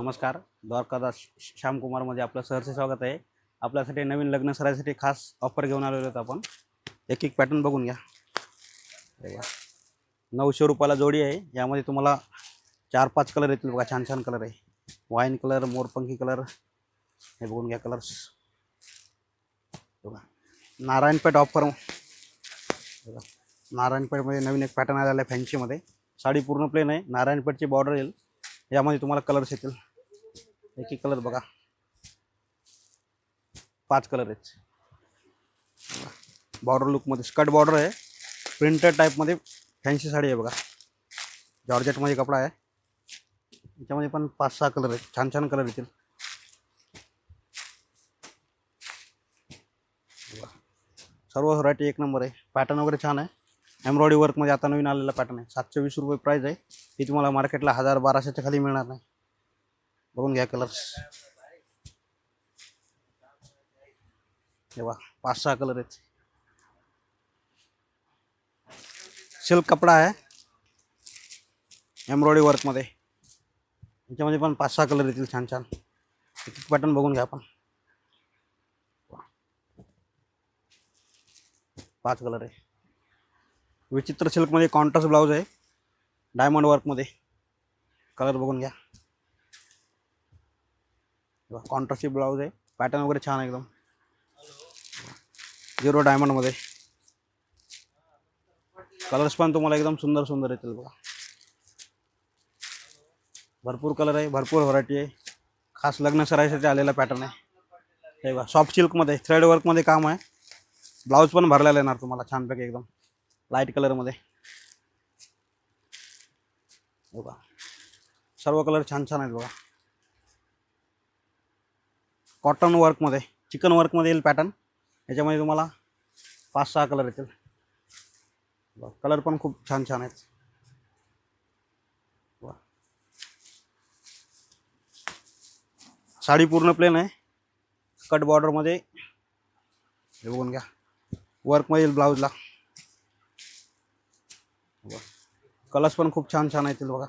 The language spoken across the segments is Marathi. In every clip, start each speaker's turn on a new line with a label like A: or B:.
A: नमस्कार. द्वारकादास श्यामकुमारमध्ये आपलं सहर्ष स्वागत आहे. आपल्यासाठी नवीन लग्न सरायसाठी खास ऑफर घेऊन आलेलो आहेत आपण. एक एक पॅटर्न बघून घ्या. नऊशे रुपयाला जोडी आहे. यामध्ये तुम्हाला चार पाच कलर येतील बघा. छान छान कलर आहे. वाईन कलर मोरपंखी कलर हे बघून घ्या कलर्स बघा. नारायणपेठ ऑफर बघा. नारायणपेठमध्ये नवीन एक पॅटर्न आलेला आहे फॅन्सीमध्ये साडी पूर्ण प्लेन आहे. नारायणपेठची बॉर्डर येईल. यामध्ये तुम्हाला कलर्स येतील. एक एक कलर बघा. पाच कलर आहेत. बॉर्डर लुकमध्ये स्कर्ट बॉर्डर आहे. प्रिंटेड टाईपमध्ये फॅन्सी साडी आहे बघा. जॉर्जेटमध्ये कपडा आहे. याच्यामध्ये पण पाच सहा कलर आहेत. छान छान कलर येतील. सर्व व्हरायटी एक नंबर आहे. पॅटर्न वगैरे छान आहे. एम्ब्रॉयडरी वर्कमध्ये आता नवीन आलेला पॅटर्न आहे. सातशे वीस रुपये प्राईज आहे. ही तुम्हाला मार्केटला हजार बाराशेच्या खाली मिळणार नाही. बघून घ्या कलर्स तेव्हा पाच सहा कलर आहेत. सिल्क कपडा आहे. एम्ब्रॉयडरी वर्कमध्ये याच्यामध्ये पण पाच सहा कलर येतील छान छान. पॅटर्न बघून घ्या आपण. पाच कलर आहे. विचित्र सिल्कमध्ये कॉन्ट्रास्ट ब्लाऊज आहे. डायमंड वर्कमध्ये कलर बघून घ्या. कॉन्ट्रास्टची ब्लाऊज आहे. पॅटर्न वगैरे छान आहे एकदम. झिरो डायमंडमध्ये कलर्स पण तुम्हाला एकदम सुंदर सुंदर येतील बघा. भरपूर कलर आहे भरपूर व्हरायटी आहे. खास लग्न सरायसाठी आलेला पॅटर्न आहे. हे बघा सॉफ्ट सिल्कमध्ये थ्रेड वर्कमध्ये काम आहे. ब्लाऊज पण भरलेला येणार तुम्हाला छानपैकी एकदम. लाइट कलरमध्ये बघा. सर्व कलर छान छान आहेत बघा. कॉटन वर्कमध्ये चिकन वर्कमध्ये येईल पॅटर्न याच्यामध्ये तुम्हाला पाच सहा कलर येतील. कलर पण खूप छान छान आहेत. वा. साडी पूर्ण प्लेन आहे. कट बॉर्डरमध्ये हे बघून घ्या. वर्कमध्ये येईल ब्लाऊजला कलर्स पण खूप छान छान येतील बघा.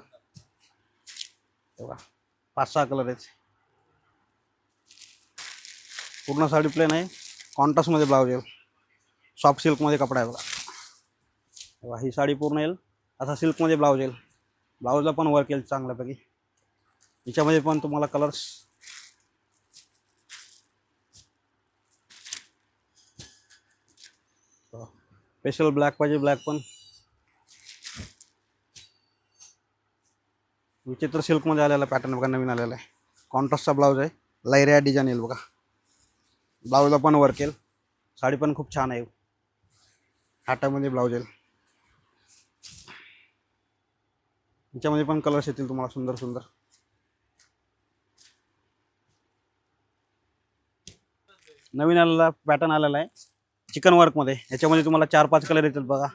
A: बघा. पाच सहा कलर आहेत. पूर्ण साडी प्लेन आहे. कॉन्ट्रास्टमध्ये ब्लाऊज येईल. सॉफ्ट सिल्कमध्ये कपडा आहे बघा. ही साडी पूर्ण येईल. असा सिल्कमध्ये ब्लाऊज येईल. ब्लाऊजला पण वर्क येईल चांगल्यापैकी. हिच्यामध्ये पण तुम्हाला कलर्स स्पेशल ब्लॅक पाहिजे ब्लॅक पण. विचित्र सिल्कमध्ये आलेला पॅटर्न बघा नवीन आलेला आहे. कॉन्ट्रास्टचा ब्लाऊज आहे. लैऱ्या डिझाईन येईल बघा. ब्लाऊजला पण वर्क येईल. साडी पण खूप छान आहे. हाटामध्ये ब्लाऊज येईल. याच्यामध्ये पण कलर्स येतील तुम्हाला सुंदर सुंदर. नवीन आलेला पॅटर्न आलेला आहे. चिकन वर्कमध्ये याच्यामध्ये तुम्हाला चार पाच कलर येतील बघा.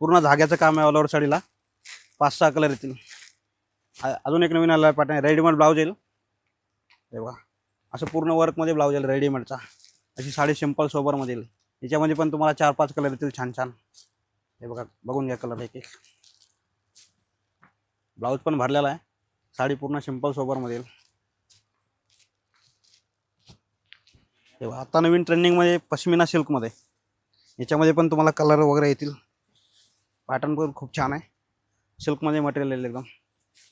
A: पूर्ण धाग्याचं काम आहे ऑल ओव्हर साडीला. पाच सहा कलर येतील. अजून एक नवीन आलेला पॅटर्न रेडीमेड ब्लाऊज येईल. हे बघा. असं पूर्ण वर्कमध्ये ब्लाऊज येईल रेडीमेडचा अशी साडी सिंपल सोबरमध्ये येईल. याच्यामध्ये पण तुम्हाला चार पाच कलर येतील छान छान. हे बघा बघून घ्या कलर एक एक. ब्लाऊज पण भरलेला आहे. साडी पूर्ण सिंपल सोबरमध्ये येईल. हे बघा आता नवीन ट्रेंडिंगमध्ये पश्मिना सिल्कमध्ये याच्यामध्ये पण तुम्हाला कलर वगैरे येतील. पॅटर्न पण खूप छान आहे. सिल्कमध्ये मटेरियल येईल एकदम.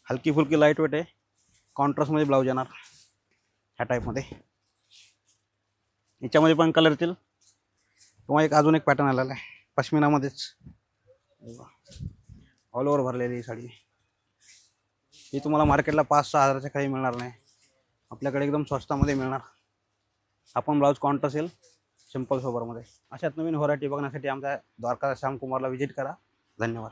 A: हलकी फुलकी लाइट वेट आहे कॉन्ट्रास्टमध्ये ब्लाऊज येणार. ह्या टाईपमध्ये याच्यामध्ये पण कलर येतील. किंवा एक अजून एक पॅटर्न आलेला आहे. पश्मिनामध्येच. ऑल ओव्हर भरलेली ही साडी. ही तुम्हाला मार्केटला पाच सहा हजाराच्या काही मिळणार नाही. आपल्याकडे एकदम स्वस्तामध्ये मिळणार. आपण ब्लाऊज कॉन्ट असेल सिंपल सोबरमध्ये अशात नवीन व्हरायटी बघण्यासाठी आमच्या द्वारका श्यामकुमारला व्हिजिट करा. धन्यवाद.